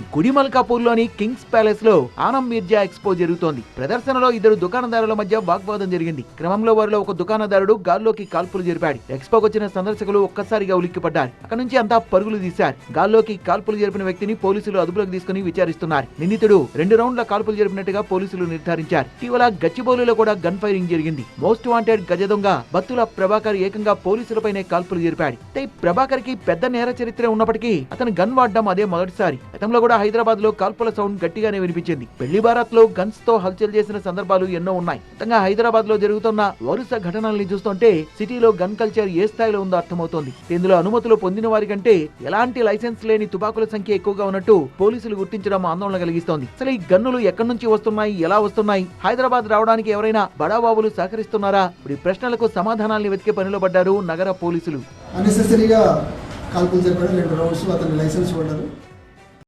గుడిమల్కాపూర్లోని Kings ప్యాలెస్లో Anam Mirza expo జరుగుతోంది. ప్రదర్శనలో ఇద్దరు దుకాణదారుల మధ్య వాగ్వాదం జరిగింది. క్రమంలో వారిలో ఒక దుకాణదారుడు గాల్లోకి కాల్పులు జరిపాడు. ఎక్స్పోకి వచ్చిన సందర్శకులు ఒక్కసారిగా ఉలిక్కిపడ్డారు. అక్కడ నుంచి అంతా పరుగులు తీశారు. గాల్లోకి కాల్పులు జరిపిన వ్యక్తిని పోలీసులు అదుపులోకి తీసుకుని విచారిస్తున్నారు. నిందితుడు రెండు రౌండ్ల కాల్పులు జరిపినట్టుగా పోలీసులు నిర్ధారించారు. ఇటీవల గచ్చిబౌలిలో కూడా గన్ ఫైరింగ్ జరిగింది. మోస్ట్ వాంటెడ్ గజ దొంగ బత్తుల ప్రభాకర్ ఏకంగా పోలీసులపైనే కాల్పులు జరిపాడు. అయితే ప్రభాకర్కి పెద్ద నేర చరిత్ర ఉన్నప్పటికీ అతను గన్ వాడడం అదే మొదటిసారి. గతంలో కూడా హైదరాబాద్లో కాల్పుల సౌండ్ గట్టిగానే వినిపించింది. పెళ్ళి భారత్లో గన్స్తో హల్చల్ చేసిన సందర్భాలు ఎన్నో ఉన్నాయి. మొత్తంగా హైదరాబాద్లో జరుగుతున్న వరుస ఘటనల్ని చూస్తుంటే సిటీలో గన్ కల్చర్ ఏ స్థాయిలో ఉందో అర్థమవుతోంది. ఇందులో అనుమతులు పొందిన వారి కంటే ఎలాంటి లైసెన్స్ లేని తుపాకుల సంఖ్య ఎక్కువగా ఉన్నట్టు పోలీసులు గుర్తించడం ఆందోళన కలిగిస్తోంది. అసలు ఈ గన్నులు ఎక్కడి నుంచి వస్తున్నాయి ఎలా వస్తున్నాయి హైదరాబాద్ రావడానికి ఎవరైనా బడాబాబులు సహకరిస్తున్నారా? ఇప్పుడు ఈ ప్రశ్నలకు సమాధానాల్ని వెతికే పనిలో పడ్డారు నగర పోలీసులు. కాల్పులు రెండు రౌండ్స్ అతని లైసెన్స్